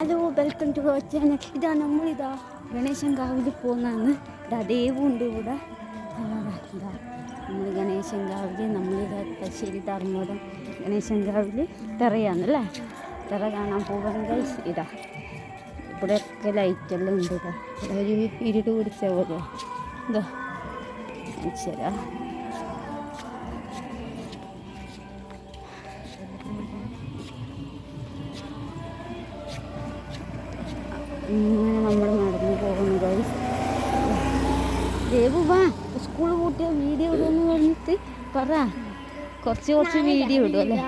Hello welcome to our channel ഇതാ നമ്മളിതാ ഗണേശൻ കാവിൽ പോകുന്നതാണ് ഇതാ ദേവുണ്ട് ഇവിടെ. ഇതാ, നമ്മൾ ഗണേശൻ കാവിൽ നമ്മളിതാ തശ്ശേരി തർമ്മോദം ഗണേശൻ കാവിൽ തെറയാന്നല്ലേ തിറ കാണാൻ ഗൈസ് ഇതാ. ഇവിടെയൊക്കെ ലൈറ്റെല്ലാം ഉണ്ട് ഇതാ. ഇവിടെ ഒരു ഇരുട് പിടിച്ച പോലെ. ഇതാ. ശരാ ഇങ്ങനെ നമ്മൾ നടന്നു പോകുന്നു ഗൈസ് ദേവു വാ. സ്കൂൾ പൂട്ടിയ വീഡിയോ ഇടുമെന്ന് പറഞ്ഞിട്ട് പറ. കുറച്ച് കുറച്ച് വീഡിയോ ഇടും അല്ലേ.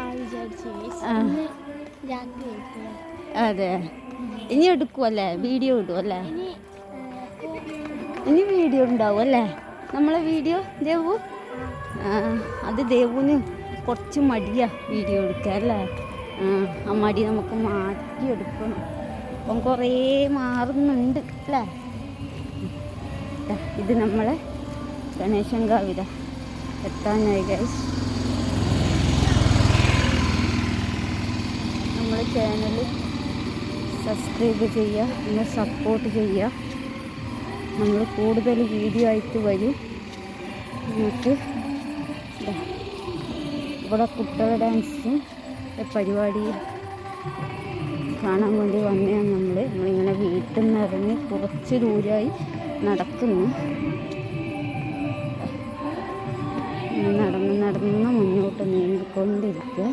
അതെ. ഇനി എടുക്കുമല്ലേ വീഡിയോ ഇടും അല്ലേ? ഇനി വീഡിയോ ഉണ്ടാവും അല്ലേ? നമ്മളെ വീഡിയോ ദേവു? ആ അത് ദേവുന് കുറച്ച് മടിയാ വീഡിയോ എടുക്കുക അല്ലേ? ആ മടി നമുക്ക് മാറ്റിയെടുക്കണം. അപ്പം കുറേ മാറുന്നുണ്ട് അല്ലേ? ഇത് നമ്മളെ ഗണേശൻ കാവിത. എത്താനായി ഗൈസ് നമ്മളെ ചാനൽ സബ്സ്ക്രൈബ് ചെയ്യുക നമ്മൾ സപ്പോർട്ട് ചെയ്യുക. നമ്മൾ കൂടുതൽ വീഡിയോ ആയിട്ട് വരും. നമുക്ക് ഇവിടെ കുട്ടികളുടെ ഡാൻസും പരിപാടി. കാണാൻ വേണ്ടി വന്നതാണ് നമ്മൾ നമ്മളിങ്ങനെ വീട്ടിൽ നിന്ന് ഇറങ്ങി കുറച്ച് ദൂരമായി നടക്കുന്നു. നടന്ന് നടന്ന് മുന്നോട്ട് നീങ്ങിക്കൊണ്ടിരിക്കുക.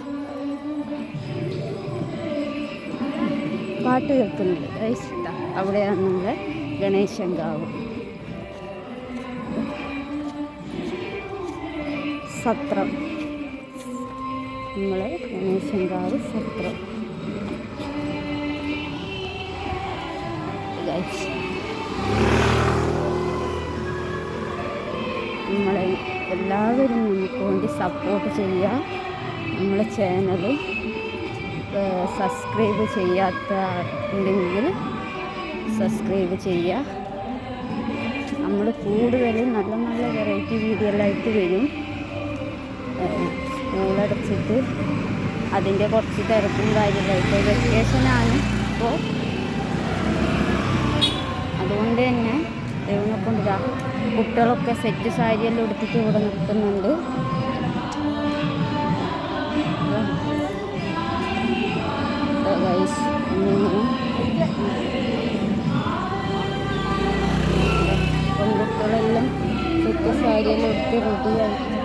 പാട്ട് കേൾക്കുന്നുണ്ട്. ഇഷ്ട അവിടെയാണ് നമ്മുടെ ഗണേശൻ കാവ് സത്രം. നമ്മളെ ഗണേശൻ കാവ് സത്രം. ഗൈസ് നമ്മളെ എല്ലാവരും നമുക്ക് വേണ്ടി സപ്പോർട്ട് ചെയ്യുക നമ്മളെ ചാനൽ സബ്സ്ക്രൈബ് ചെയ്യാത്ത ഉണ്ടെങ്കിൽ സബ്സ്ക്രൈബ് ചെയ്യുക. നമ്മൾ കൂടുതലും നല്ല നല്ല വെറൈറ്റി വീഡിയോ ആയിട്ട് വരും. സ്കൂളടച്ചിട്ട് അതിന്റെ കുറച്ച് തിരക്കും കാര്യങ്ങളായിട്ട് വെക്കേഷനാണ് ഇപ്പോൾ കുട്ടികളൊക്കെ സെറ്റ് സാരിയെല്ലാം എടുത്തിട്ട് ഇവിടെ നിൽക്കുന്നുണ്ട്. പെൺകുട്ടികളെല്ലാം സെറ്റ് സാരിയെല്ലാം എടുത്ത് റെഡിയായി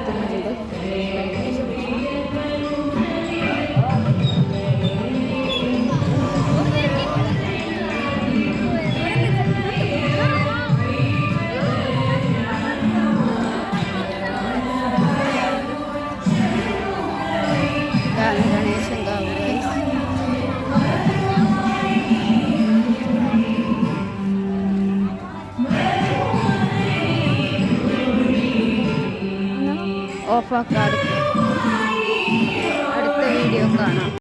ഓഫാക്കാം അടുത്ത വീഡിയോ കാണാം.